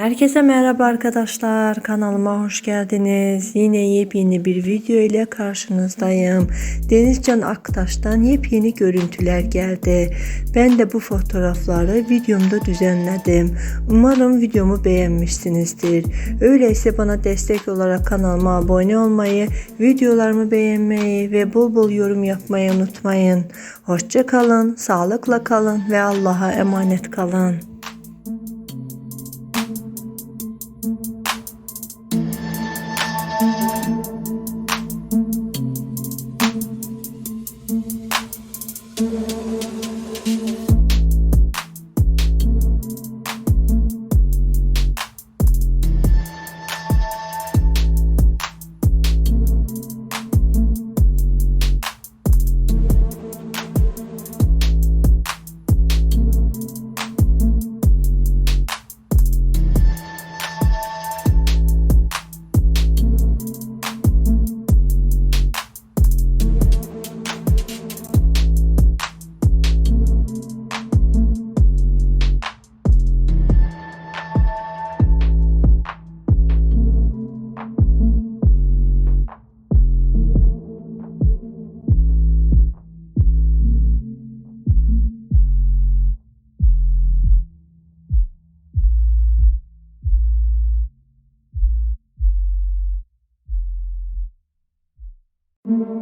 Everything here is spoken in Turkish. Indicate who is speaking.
Speaker 1: Herkese merhaba arkadaşlar. Kanalıma hoş geldiniz. Yine yepyeni bir video ile karşınızdayım. Denizcan Aktaş'tan yepyeni görüntüler geldi. Ben de bu fotoğrafları videomda düzenledim. Umarım videomu beğenmişsinizdir. Öyleyse bana destek olarak kanalıma abone olmayı, videolarımı beğenmeyi ve bol bol yorum yapmayı unutmayın. Hoşça kalın, sağlıkla kalın ve Allah'a emanet kalın. Mm-hmm. Mm-hmm.